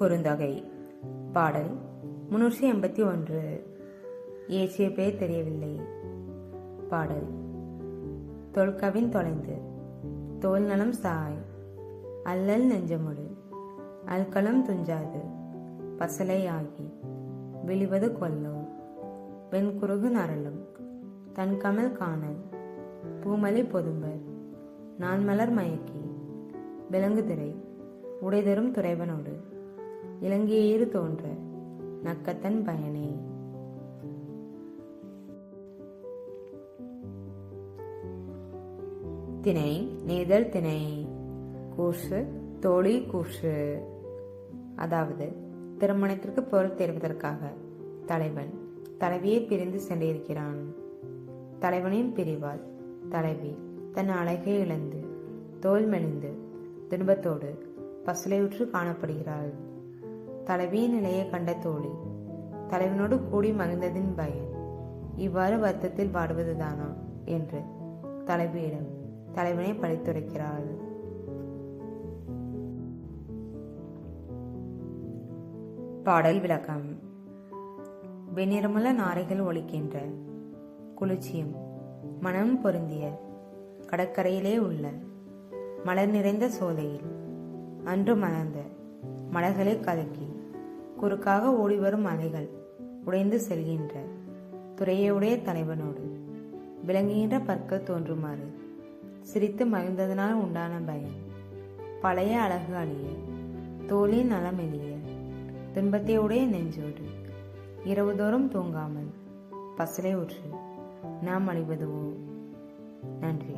குறுந்தொகை. பாடல் முன்னூற்றி எண்பத்தி ஒன்று. ஏசிய பேர் தெரியவில்லை. பாடல் தொல்கவின் தொலைந்து. தோல் நலம் சாய். அல்லல் நெஞ்சமுடு. அல்கலம் துஞ்சாது. பசலை ஆகி. விழிவது கொல்லும். வெண்குருகு நரலும். தன்கமல் காணல். பூமலை பொதும்பர். நான் மலர் மயக்கி. விலங்குதிரை. உடைதரும் துறைவனோடு. இலங்கையேறு தோன்ற. நக்கத்தன் பயனே. திணை நேதல் திணை. கூசு தோழி கூசு அதாவது திருமணத்திற்கு பொருள் தேர்வதற்காக தலைவன் தலைவியை பிரிந்து சென்றிருக்கிறான். தலைவனின் பிரிவால் தலைவி தன் அழகை இழந்து தோல் மெலிந்து துன்பத்தோடு பசுலையுற்று காணப்படுகிறாள். தலைவியின் நிலையை கண்ட தோழி தலைவனோடு கூடி மகிழ்ந்ததின் பயன் இவ்வாறு வருத்தத்தில் பாடுவதுதானா? என்று தலைவியிடம் தலைவனை பழித்துரைக்கிறாள் பாடல் விளக்கம். வெண்ணிறமுள்ள நாரைகள் ஒழிக்கின்ற குளிர்ச்சியும் மனம் பொருந்திய கடற்கரையிலே உள்ள மலர் நிறைந்த சோலையில் அன்று மலர்ந்த மலர்களை கலக்கி குறுக்காக ஓடிவரும் அலைகள் உடைந்து செல்கின்ற துறையுடைய தலைவனோடு விளங்குகின்ற பற்கள் தோன்றுமாறு சிரித்து மகிழ்ந்ததனால் உண்டான பயம் பழைய அழகு அழிய தோளின் நலம் எளிய துன்பத்தையுடைய நெஞ்சோடு இரவுதோறும் தூங்காமல் பசலை ஊற்று நாம் அழிவதுவோ நன்றி.